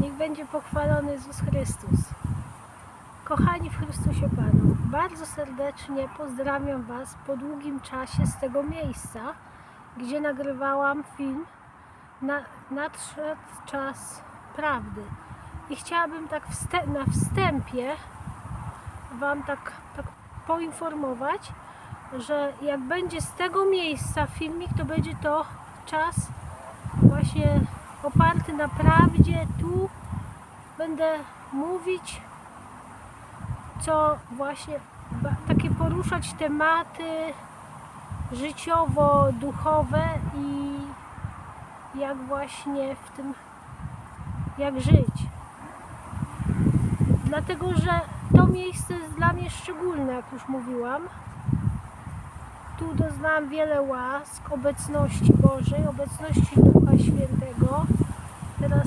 Niech będzie pochwalony Jezus Chrystus. Kochani w Chrystusie Panu, bardzo serdecznie pozdrawiam Was po długim czasie z tego miejsca, gdzie nagrywałam film na, Nadszedł czas prawdy. I chciałabym tak na wstępie Wam tak, tak poinformować, że jak będzie z tego miejsca filmik, to będzie to czas właśnie oparty na prawdzie. Tu będę mówić, co właśnie takie poruszać tematy życiowo-duchowe i jak właśnie w tym, jak żyć. Dlatego, że to miejsce jest dla mnie szczególne, jak już mówiłam. Tu doznałam wiele łask, obecności Bożej, obecności Ducha Świętego. Teraz,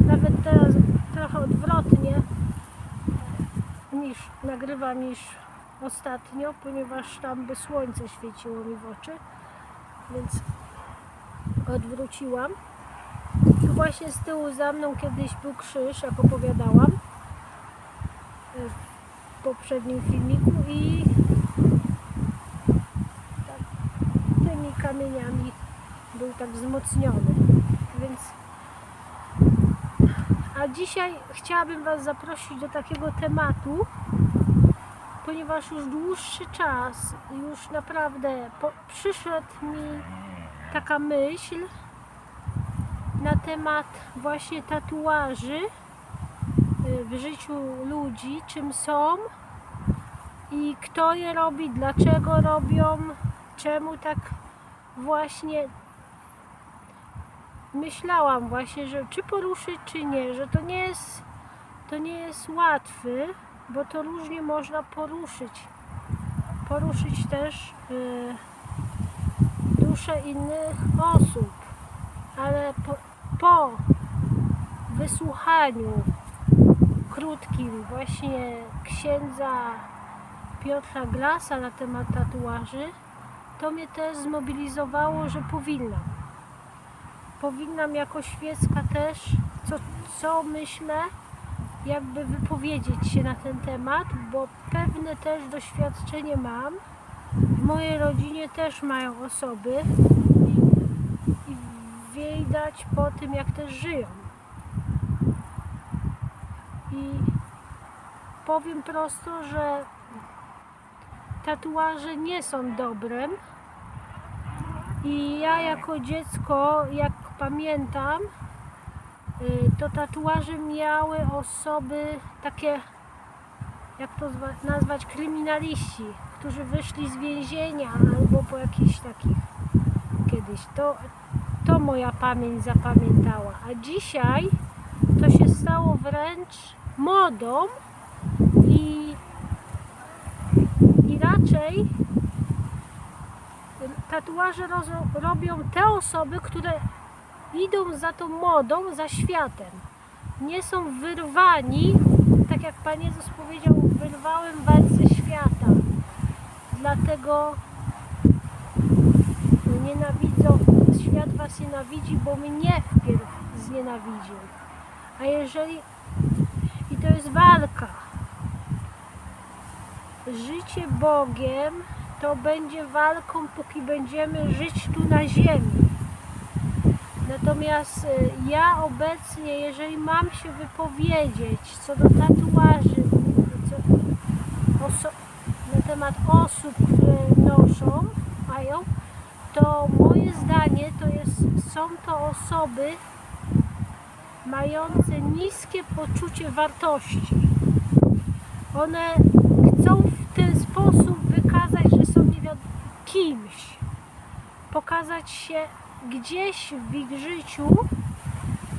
nawet teraz trochę odwrotnie niż nagrywam niż ostatnio, ponieważ tam by słońce świeciło mi w oczy, więc odwróciłam. Tu właśnie z tyłu za mną kiedyś był krzyż, jak opowiadałam y, w poprzednim filmiku i tak, tymi kamieniami był tak wzmocniony. Więc a dzisiaj chciałabym Was zaprosić do takiego tematu, ponieważ już dłuższy czas, już naprawdę po, przyszedł mi taka myśl na temat właśnie tatuaży y, w życiu ludzi, czym są i kto je robi, dlaczego robią, czemu tak właśnie myślałam właśnie, że czy poruszyć, czy nie, że to nie jest, to nie jest łatwy, bo to różnie można poruszyć. Poruszyć też y, duszę innych osób, ale po, po wysłuchaniu krótkim właśnie księdza Piotra Glasa na temat tatuaży, to mnie też zmobilizowało, że powinnam powinnam jako świecka też, co, co myślę, jakby wypowiedzieć się na ten temat, bo pewne też doświadczenie mam. W mojej rodzinie też mają osoby i, i widać po tym, jak też żyją. I powiem prosto, że tatuaże nie są dobrem. I ja jako dziecko, jak pamiętam, y, to tatuaże miały osoby takie, jak to zwa- nazwać, kryminaliści, którzy wyszli z więzienia albo po jakichś takich kiedyś. To, to moja pamięć zapamiętała. A dzisiaj to się stało wręcz modą i, i raczej tatuaże robią te osoby, które idą za tą modą, za światem. Nie są wyrwani, tak jak Pan Jezus powiedział, wyrwałem was ze świata. Dlatego nienawidzą, świat was nienawidzi, bo mnie wpierw znienawidził. A jeżeli, i to jest walka, życie Bogiem to będzie walką, póki będziemy żyć tu na ziemi. Natomiast y, ja obecnie, jeżeli mam się wypowiedzieć co do tatuaży, co, na temat osób, które noszą, mają, to moje zdanie to jest, są to osoby mające niskie poczucie wartości. One chcą w ten sposób wykazać, że są nie wiadomo kimś. Pokazać się gdzieś w ich życiu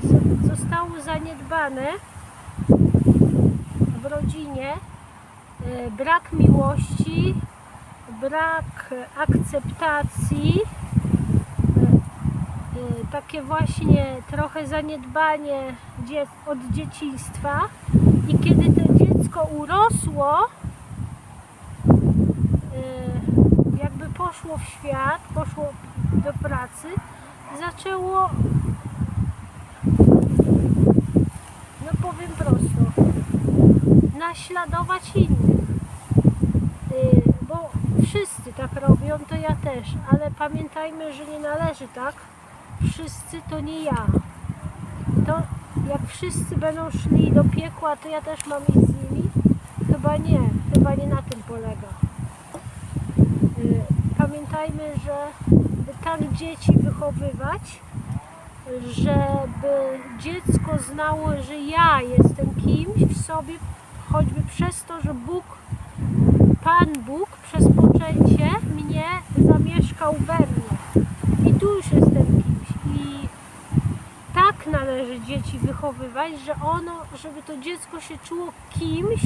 z- zostało zaniedbane w rodzinie e, brak miłości, brak akceptacji, e, e, takie właśnie trochę zaniedbanie od dzieciństwa. I kiedy to dziecko urosło, jakby poszło w świat, poszło do pracy, zaczęło, no powiem prosto, naśladować innych. Y, bo wszyscy tak robią, to ja też, ale pamiętajmy, że nie należy tak. Wszyscy to nie ja. To jak wszyscy będą szli do piekła, to ja też mam iść z nimi? Chyba nie, chyba nie na tym polega. Y, pamiętajmy, że by tak dzieci wychowywać, żeby dziecko znało, że ja jestem kimś w sobie, choćby przez to, że Bóg, Pan Bóg przez poczęcie mnie zamieszkał we mnie. I tu już jestem kimś. I tak należy dzieci wychowywać, że ono, żeby to dziecko się czuło kimś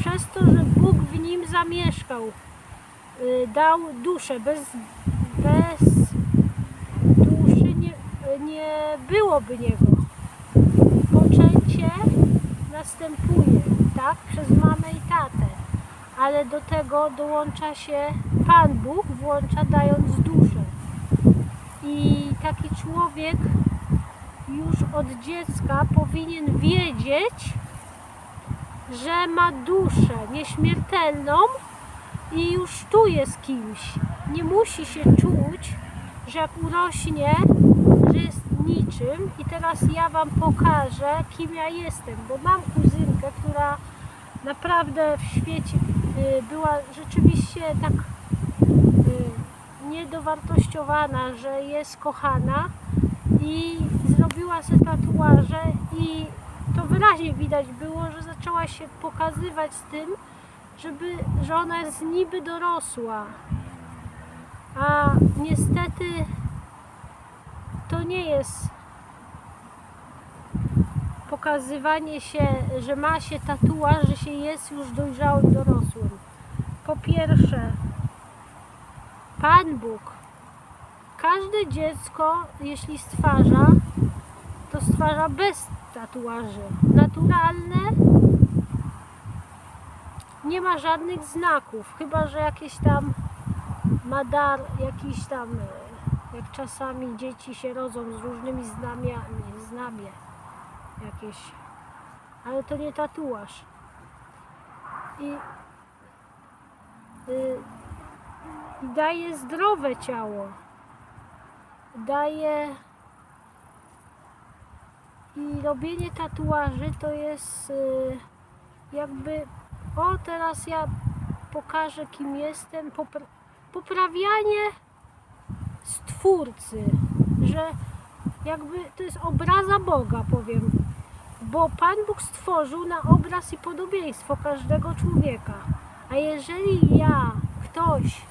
przez to, że Bóg w nim zamieszkał. Y, Dał duszę. Bez nie, byłoby niego. Poczęcie następuje, tak? Przez mamę i tatę. Ale do tego dołącza się Pan Bóg, włącza dając duszę. I taki człowiek już od dziecka powinien wiedzieć, że ma duszę nieśmiertelną i już tu jest kimś. Nie musi się czuć, że jak urośnie, że jest niczym. I teraz ja Wam pokażę, kim ja jestem, bo mam kuzynkę, która naprawdę w świecie y, była rzeczywiście tak y, niedowartościowana, że jest kochana i zrobiła sobie tatuaże i to wyraźnie widać było, że zaczęła się pokazywać z tym, żeby, że ona jest niby dorosła. A niestety to nie jest pokazywanie się, że ma się tatuaż, że się jest już dojrzałym dorosłym. Po pierwsze, Pan Bóg każde dziecko, jeśli stwarza, to stwarza bez tatuaży. Naturalne nie ma żadnych znaków, chyba że jakieś tam ma dar, jakiś tam, e, jak czasami dzieci się rodzą z różnymi znamiami, znamie jakieś, ale to nie tatuaż. I, y, daje zdrowe ciało daje i robienie tatuaży to jest y, jakby o teraz ja pokażę kim jestem popra- poprawianie stwórcy że jakby to jest obraza Boga powiem. Bo Pan Bóg stworzył na obraz i podobieństwo każdego człowieka. A jeżeli ja ktoś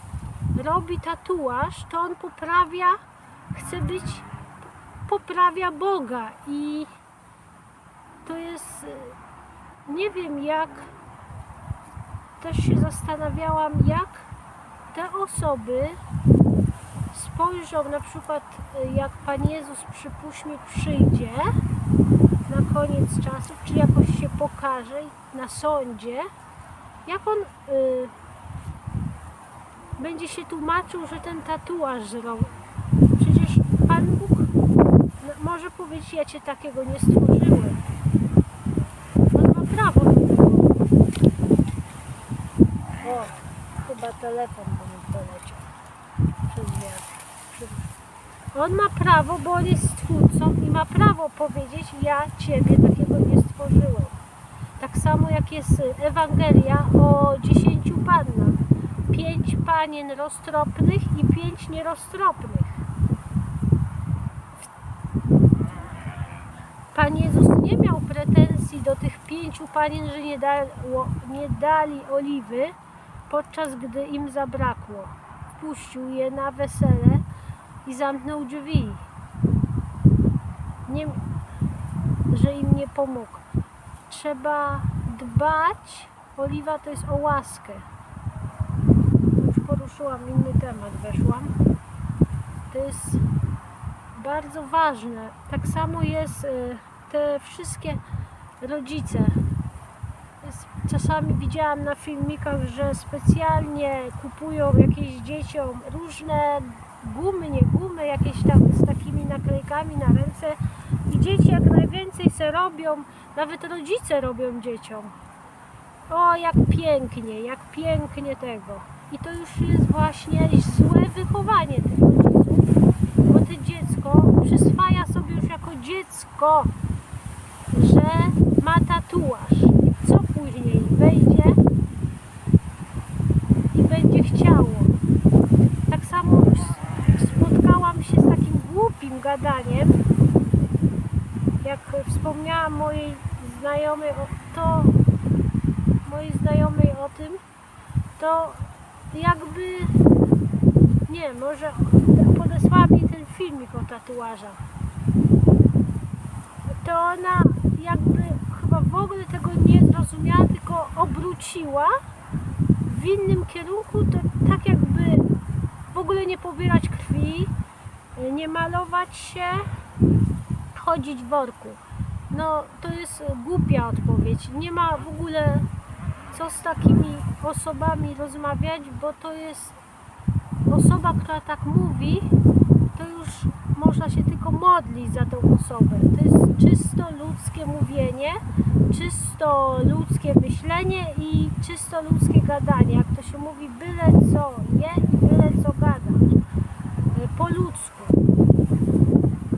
robi tatuaż to on poprawia chce być, poprawia Boga. I to jest, nie wiem jak, też się zastanawiałam, jak te osoby spojrzą na przykład, y, jak Pan Jezus przypuśćmy przyjdzie na koniec czasów, czy jakoś się pokaże na sądzie, jak on y, będzie się tłumaczył, że ten tatuaż zrobił Przecież Pan Bóg no, może powiedzieć, ja Cię takiego nie stworzyłem. On ma prawo do tego. O, chyba telefon do mnie poleciał przez wiatr. On ma prawo, bo on jest stwórcą i ma prawo powiedzieć, ja Ciebie takiego nie stworzyłem. Tak samo jak jest Ewangelia o dziesięciu pannach. Pięć panien roztropnych i pięć nieroztropnych. Pan Jezus nie miał pretensji do tych pięciu panien, że nie, dało, nie dali oliwy, podczas gdy im zabrakło. Wpuścił je na wesele i zamknął drzwi. Nie, że im nie pomógł. Trzeba dbać, oliwa to jest o łaskę. Już poruszyłam inny temat, weszłam. To jest bardzo ważne. Tak samo jest y, te wszystkie rodzice. Czasami widziałam na filmikach, że specjalnie kupują jakieś dzieciom różne gumy, nie gumy, jakieś tam z takimi naklejkami na ręce i dzieci jak najwięcej se robią, nawet rodzice robią dzieciom. o jak pięknie, jak pięknie tego. I to już jest właśnie złe wychowanie tych rodziców, bo to dziecko przyswaja sobie już jako dziecko, że ma tatuaż. Co później? Wejdzie i będzie chciało. Tak samo s- spotkałam się z takim głupim gadaniem, jak wspomniałam mojej znajomej o to, mojej znajomej o tym, to jakby nie, może podesłała mi ten filmik o tatuażach. To ona jakby chyba w ogóle tego nie zrozumiała, tylko obróciła w innym kierunku, to tak jakby w ogóle nie pobierać krwi, nie malować się, chodzić w worku. No to jest głupia odpowiedź. Nie ma w ogóle co z takimi osobami rozmawiać, bo to jest osoba, która tak mówi, to już można się tylko modlić za tą osobę. To jest czysto ludzkie mówienie, czysto ludzkie myślenie i czysto ludzkie gadanie. Jak to się mówi, byle co je i byle co gada. Po ludzku.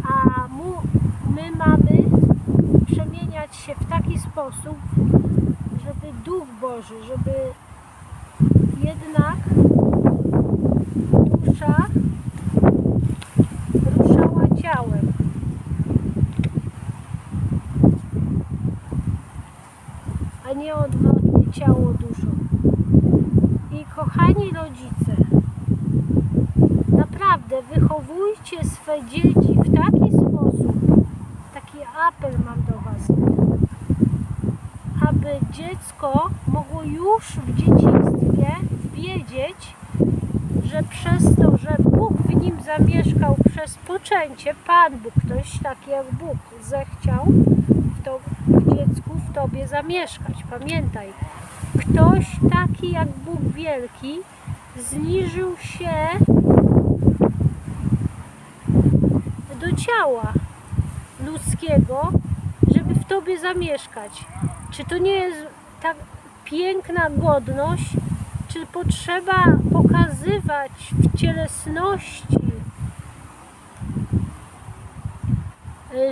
A mu, my mamy przemieniać się w taki sposób, żeby Duch Boży, żeby jednak dusza ruszała ciałem. A nie odwrotnie ciało duszą. I kochani rodzice, naprawdę wychowujcie swe dzieci w taki sposób, taki apel mam do Was, aby dziecko mogło już w dzieciństwie wiedzieć, że przez to, że Bóg w nim zamieszkał przez poczęcie, Pan Bóg, ktoś taki jak Bóg, zechciał w, to, w dziecku, w Tobie zamieszkać. Pamiętaj, ktoś taki jak Bóg Wielki zniżył się do ciała ludzkiego, żeby w Tobie zamieszkać. Czy to nie jest tak piękna godność, czy potrzeba pokazywać w cielesności, y,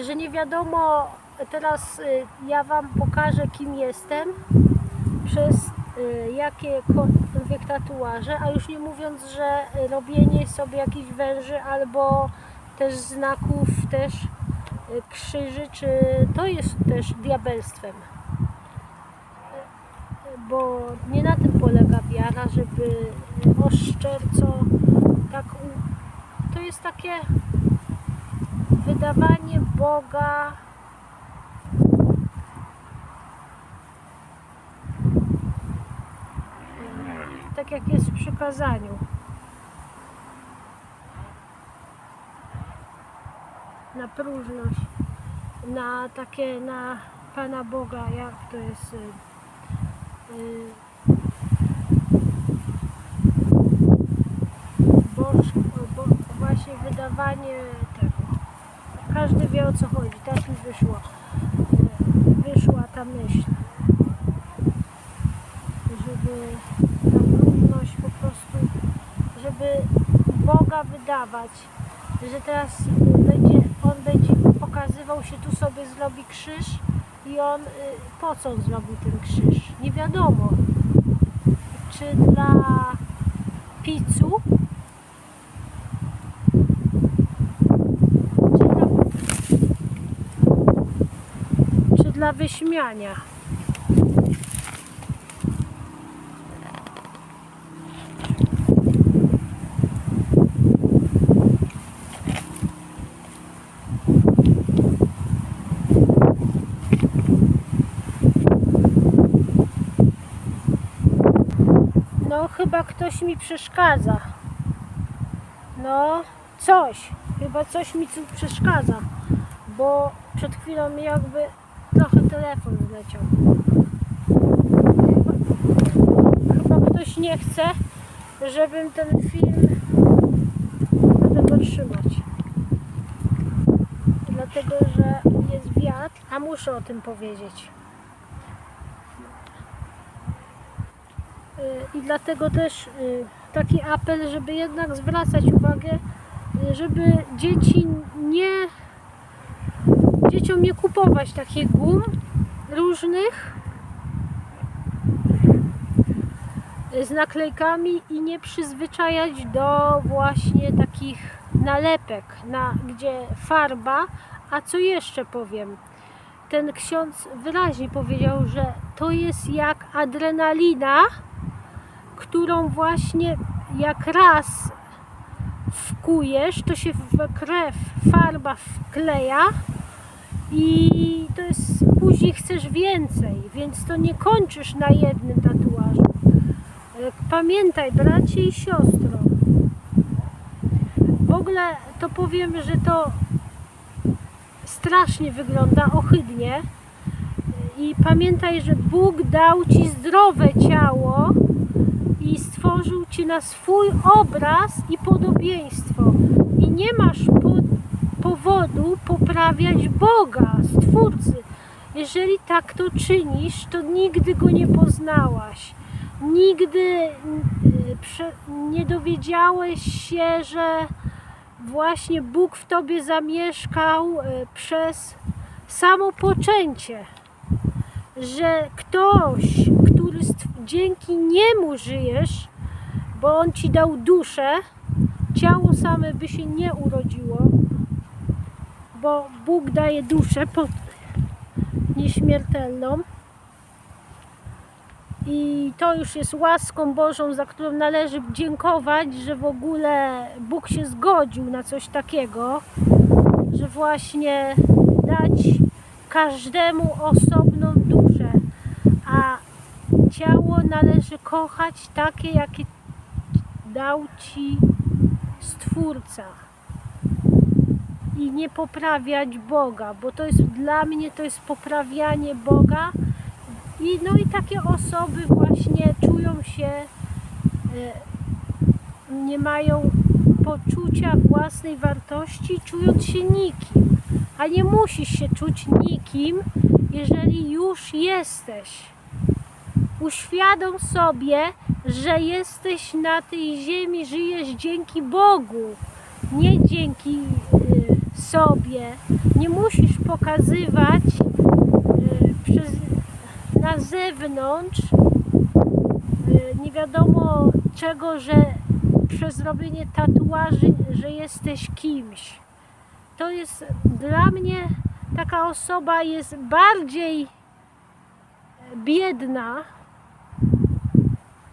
że nie wiadomo, teraz y, ja Wam pokażę kim jestem przez y, jakiekolwiek tatuaże, a już nie mówiąc, że robienie sobie jakichś węży albo też znaków, też krzyży, czy to jest też diabelstwem. Bo nie na tym polega wiara, żeby oszczerco tak to jest takie wydawanie Boga tak jak jest w przykazaniu na próżność na takie na Pana Boga jak to jest y, y, boż, bo, właśnie wydawanie. Każdy wie o co chodzi. Tak mi wyszło. Wyszła ta myśl. Żeby ta próżność po prostu, żeby Boga wydawać. Że teraz będzie, on będzie pokazywał się, tu sobie zrobi krzyż i on, y, po co on zrobił ten krzyż? Nie wiadomo. Czy dla picu? Czy dla, czy dla wyśmiania? No, chyba ktoś mi przeszkadza. No, coś. Chyba coś mi tu przeszkadza. Bo przed chwilą jakby telefon zleciał. Chyba, ktoś nie chce, żebym ten film będę trzymać. Dlatego, że jest wiatr, a muszę o tym powiedzieć. Y, I dlatego też y, taki apel, żeby jednak zwracać uwagę, y, żeby dzieci nie dzieciom nie kupować takich gum różnych z naklejkami i nie przyzwyczajać do właśnie takich nalepek, na, gdzie farba, a co jeszcze powiem, ten ksiądz wyraźnie powiedział, że to jest jak adrenalina, którą właśnie jak raz wkujesz, to się w krew farba wkleja i to jest później chcesz więcej, więc to nie kończysz na jednym tatuażu. E, Pamiętaj, bracie i siostro, w ogóle to powiem, że to strasznie wygląda, ohydnie. I pamiętaj, że Bóg dał Ci zdrowe ciało i stworzył Cię na swój obraz i podobieństwo. I nie masz po, powodu poprawiać Boga, Stwórcy. Jeżeli tak to czynisz, to nigdy Go nie poznałaś. Nigdy y, nie dowiedziałeś się, że właśnie Bóg w Tobie zamieszkał y, przez samo poczęcie że ktoś, który dzięki niemu żyjesz, bo on ci dał duszę, ciało same by się nie urodziło, bo Bóg daje duszę po- nieśmiertelną. I to już jest łaską Bożą, za którą należy dziękować, że w ogóle Bóg się zgodził na coś takiego, że właśnie dać każdemu osobną duszę, a ciało należy kochać takie, jakie dał ci Stwórca. I nie poprawiać Boga, bo to jest dla mnie to jest poprawianie Boga. I, no i takie osoby właśnie czują się, e, nie mają poczucia własnej wartości, czując się nikim. A nie musisz się czuć nikim, jeżeli już jesteś. Uświadom sobie, że jesteś na tej ziemi, żyjesz dzięki Bogu, nie dzięki sobie. Nie musisz pokazywać y, przez, na zewnątrz y, nie wiadomo czego, że przez robienie tatuaży, że jesteś kimś. To jest dla mnie taka osoba jest bardziej biedna.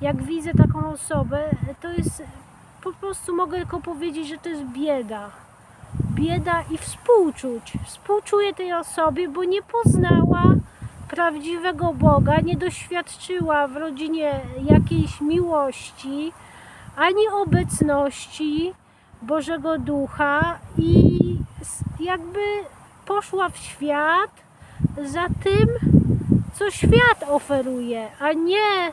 Jak widzę taką osobę, to jest po prostu mogę tylko powiedzieć, że to jest bieda. Bieda i współczuć. Współczuję tej osobie, bo nie poznała prawdziwego Boga, nie doświadczyła w rodzinie jakiejś miłości, ani obecności Bożego Ducha i jakby poszła w świat za tym, co świat oferuje, a nie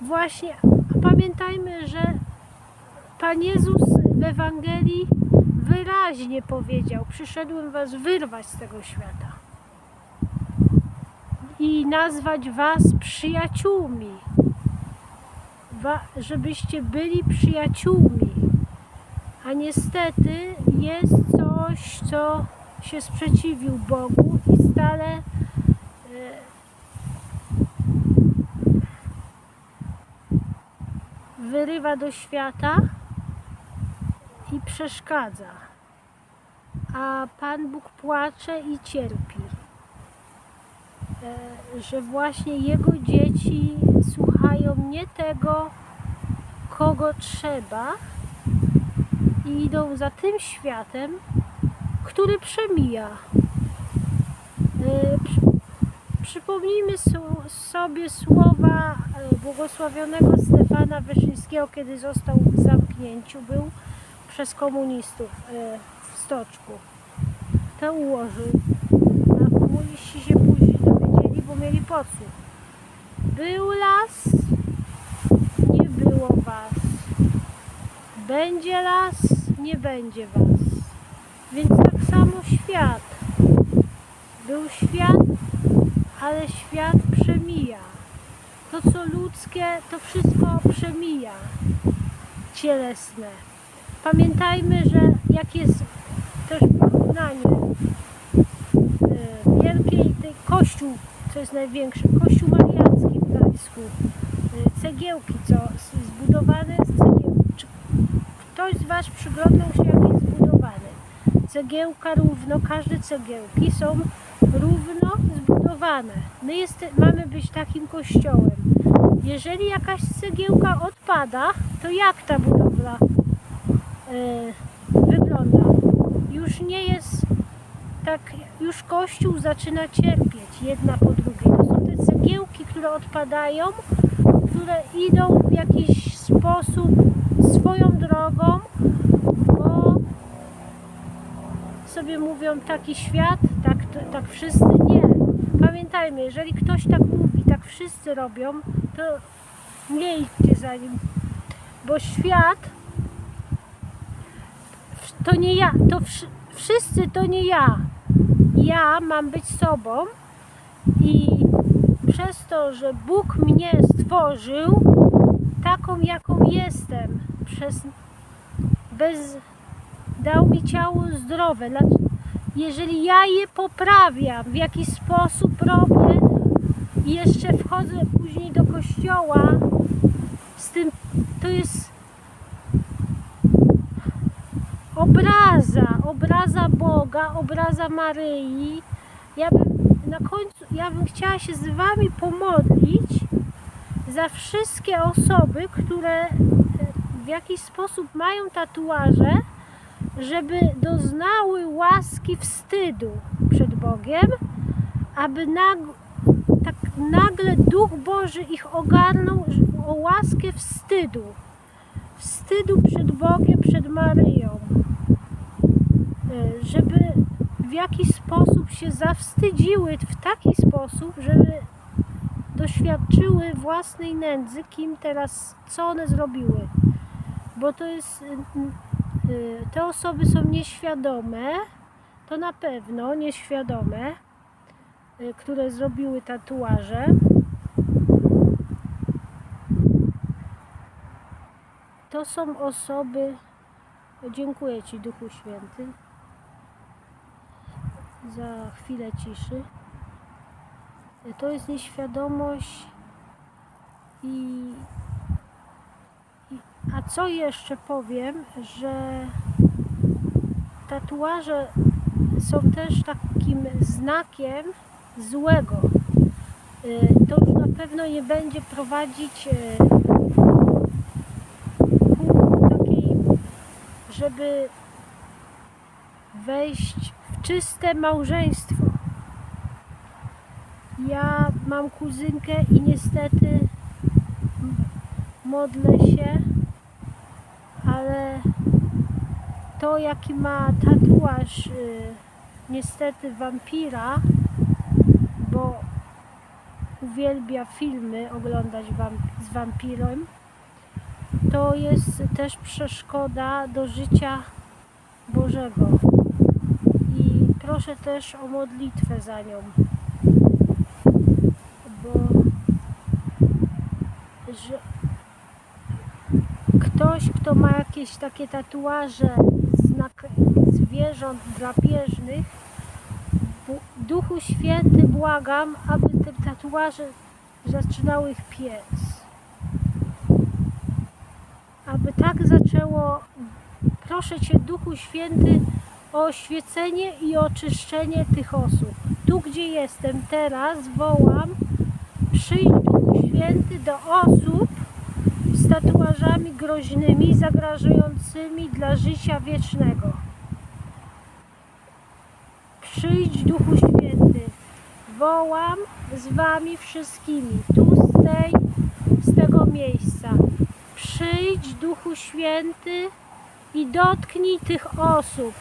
właśnie pamiętajmy, że Pan Jezus w Ewangelii wyraźnie powiedział: Przyszedłem Was wyrwać z tego świata i nazwać Was przyjaciółmi, Wa- żebyście byli przyjaciółmi. A niestety jest coś, co się sprzeciwił Bogu i stale e, wyrywa do świata i przeszkadza. A Pan Bóg płacze i cierpi, E, że właśnie Jego dzieci słuchają nie tego, kogo trzeba i idą za tym światem, który przemija. E, przy- Przypomnijmy so- sobie słowa e, błogosławionego Stefana Wyszyńskiego, kiedy został w zamknięciu, był przez komunistów e, w stoczku. To ułożył, a komuniści się później dowiedzieli, bo mieli podsłuch. Był las, nie było was. Będzie las, nie będzie was. Więc tak samo świat. Był świat, ale świat przemija. to co ludzkie, to wszystko przemija cielesne. Pamiętajmy, że jak jest też porównanie e, wielkiej tej kościół, co jest największy, kościół mariacki w Gdańsku, e, cegiełki, co zbudowane z cegieł. Czy ktoś z Was przyglądał się, jak jest zbudowany? Cegiełka równo, każde cegiełki są równo zbudowane. My jeste, mamy być takim kościołem. Jeżeli jakaś cegiełka odpada, to jak ta budowla wygląda? Już nie jest tak, już Kościół zaczyna cierpieć jedna po drugiej. To są te cegiełki, które odpadają, które idą w jakiś sposób swoją drogą, bo sobie mówią taki świat, tak, tak wszyscy nie. Pamiętajmy, jeżeli ktoś tak mówi, tak wszyscy robią, to nie idźcie za nim, bo świat to nie ja, to wszy, wszyscy to nie ja. Ja mam być sobą i przez to, że Bóg mnie stworzył taką, jaką jestem, przez bez dał mi ciało zdrowe. Dlac- Jeżeli ja je poprawiam, w jakiś sposób robię jeszcze wchodzę później do kościoła z tym, to jest obraza, obraza Boga, obraza Maryi. Ja bym na końcu, ja bym chciała się z Wami pomodlić za wszystkie osoby, które e, w jakiś sposób mają tatuaże, żeby doznały łaski wstydu przed Bogiem, aby nag, tak nagle Duch Boży ich ogarnął o łaskę wstydu. Wstydu przed Bogiem, przed Maryją. E, Żeby w jakiś sposób się zawstydziły w taki sposób, żeby doświadczyły własnej nędzy, kim teraz, co one zrobiły. Bo to jest, y, te osoby są nieświadome, to na pewno nieświadome, y, które zrobiły tatuaże. To są osoby, dziękuję Ci Duchu Święty za chwilę ciszy. To jest nieświadomość i, i a co jeszcze powiem, że tatuaże są też takim znakiem złego. Y, To już na pewno nie będzie prowadzić żeby wejść w czyste małżeństwo. Ja mam kuzynkę i niestety modlę się, ale to jaki ma tatuaż y, niestety wampira, bo uwielbia filmy oglądać z wampirem, to jest też przeszkoda do życia Bożego. I proszę też o modlitwę za nią bo że ktoś, kto ma jakieś takie tatuaże znak zwierząt drapieżnych, Duchu Święty błagam, aby te tatuaże zaczynały ich piec. Aby tak zaczęło, proszę Cię Duchu Święty o oświecenie i oczyszczenie tych osób. Tu, gdzie jestem teraz, wołam, przyjdź Duchu Święty do osób z tatuażami groźnymi, zagrażającymi dla życia wiecznego. Przyjdź Duchu Święty. Wołam z Wami wszystkimi, tu z, tej, z tego miejsca. Przyjdź Duchu Święty i dotknij tych osób.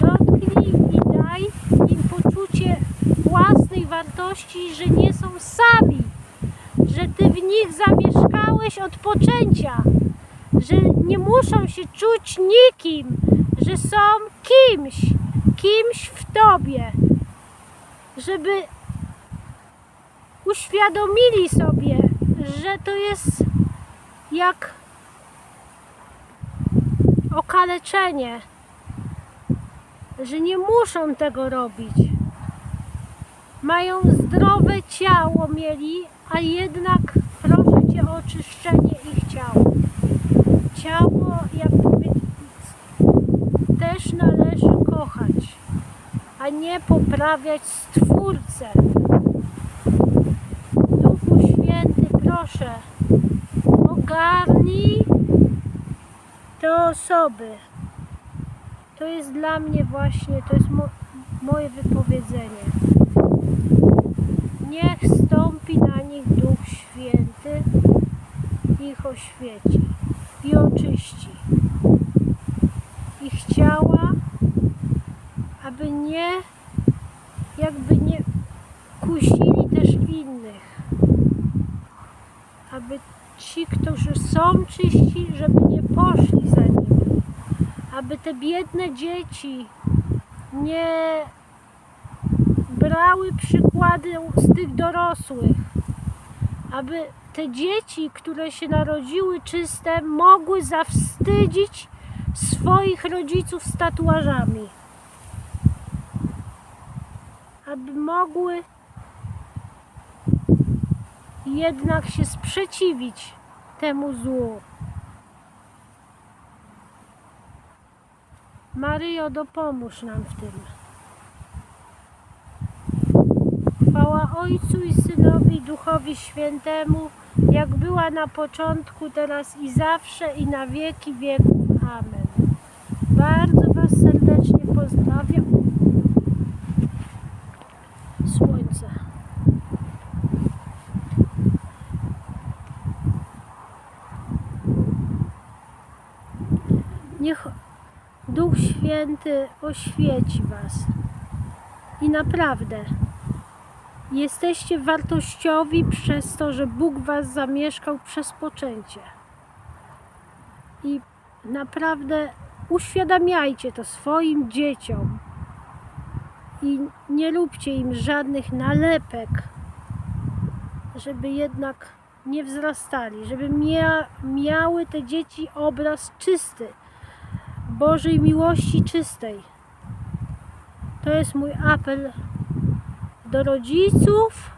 Dotknij i daj im poczucie własnej wartości, że nie są sami, że Ty w nich zamieszkałeś od poczęcia, że nie muszą się czuć nikim, że są kimś, kimś w Tobie, żeby uświadomili sobie, że to jest jak okaleczenie, że nie muszą tego robić. Mają zdrowe ciało mieli, a jednak proszę Cię o oczyszczenie ich ciała. Ciało, jak też należy kochać, a nie poprawiać Stwórcę. Duchu Święty, proszę, ogarnij te osoby. To jest dla mnie właśnie, to jest mo- moje wypowiedzenie. Niech stąpi na nich Duch Święty, ich oświeci i oczyści ich ciała, aby nie, jakby nie kusili też innych. Aby ci, którzy są czyści, żeby nie poszli za nimi. Aby te biedne dzieci nie brały przykłady z tych dorosłych. Aby te dzieci, które się narodziły czyste, mogły zawstydzić swoich rodziców z tatuażami. Aby mogły jednak się sprzeciwić temu złu. Maryjo, dopomóż nam w tym. Chwała Ojcu i Synowi, Duchowi Świętemu, jak była na początku, teraz i zawsze, i na wieki wieków. Amen. Bardzo Was serdecznie pozdrawiam. Słońce. Niech Duch Święty oświeci Was. I naprawdę jesteście wartościowi przez to, że Bóg Was zamieszkał przez poczęcie. I naprawdę uświadamiajcie to swoim dzieciom. I nie róbcie im żadnych nalepek, żeby jednak nie wzrastali, żeby mia miały te dzieci obraz czysty, Bożej miłości czystej. To jest mój apel do rodziców,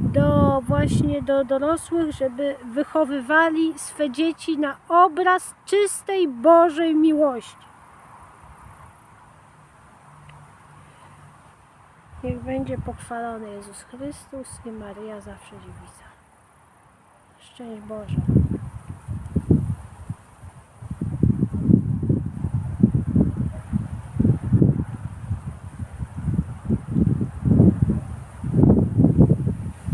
do właśnie do dorosłych, żeby wychowywali swe dzieci na obraz czystej Bożej miłości. Niech będzie pochwalony Jezus Chrystus i Maryja zawsze dziewica. Szczęść Boże.